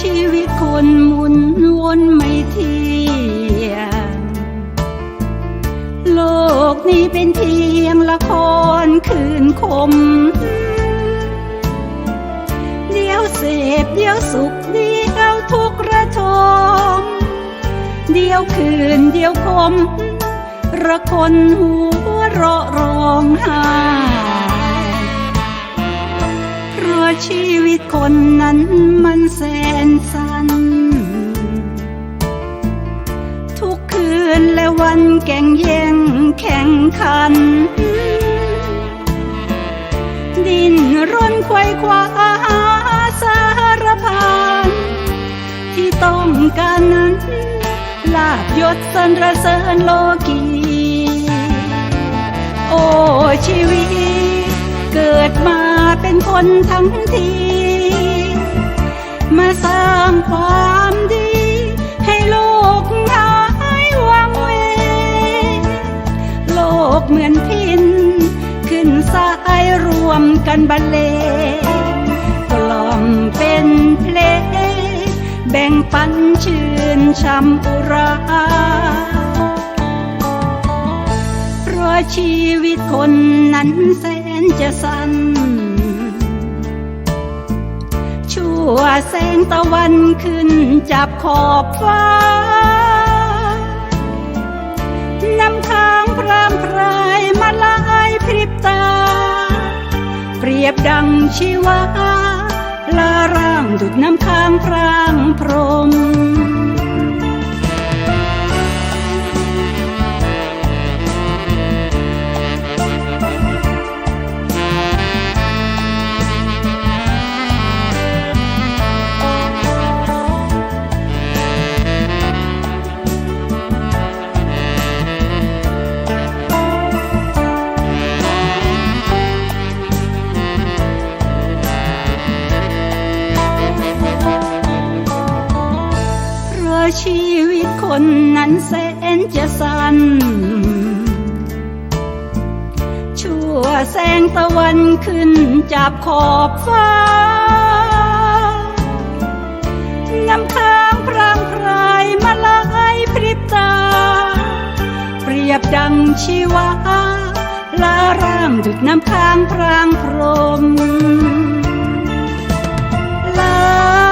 ชีวิตคนหมุนวนไม่เที่ยงโลกนี้เป็นเพียงละครคืนคม เดี๋ยวเสพเดี๋ยวสุขเดี๋ยวทุกข์ระทม เดี๋ยวคืนเดี๋ยวคมระคนหัวเราะร้องไห้ ชีวิตคนนั้นมันแสนสั้น ทุกคืนและวันแก่งแย่งแข่งขัน ดินรนไขว้คว้าสารพันที่ต้องการนั้น ลาบยศสรรเสริญโลกีโอ้ชีวิตเกิดมา เป็นคนทั้งที มาสร้างความดี ให้โลกหายวังเว โลกเหมือนพิน ขึ้นสายรวมกันบรรเลงกล่อมเป็นเพลงแบ่งปันชื่นช่ำอุราเพราะชีวิตคนนั้นแสนจะสั้น วแสงตะวันขึ้นจับขอบฟ้านำทางพรามพรายมาลายพริบตา เปรียบดังชีวาลาร่างดุดน้ำค้างพรางพรม เพราะชีวิตคนนั้นแสนจะสั้น ชั่วแสงตะวันขึ้นจับขอบฟ้านำค้างพรางพรายมาลายพริบตา เปรียบดังชีวาลาร่างดุดน้ำค้างพรางพรม ลา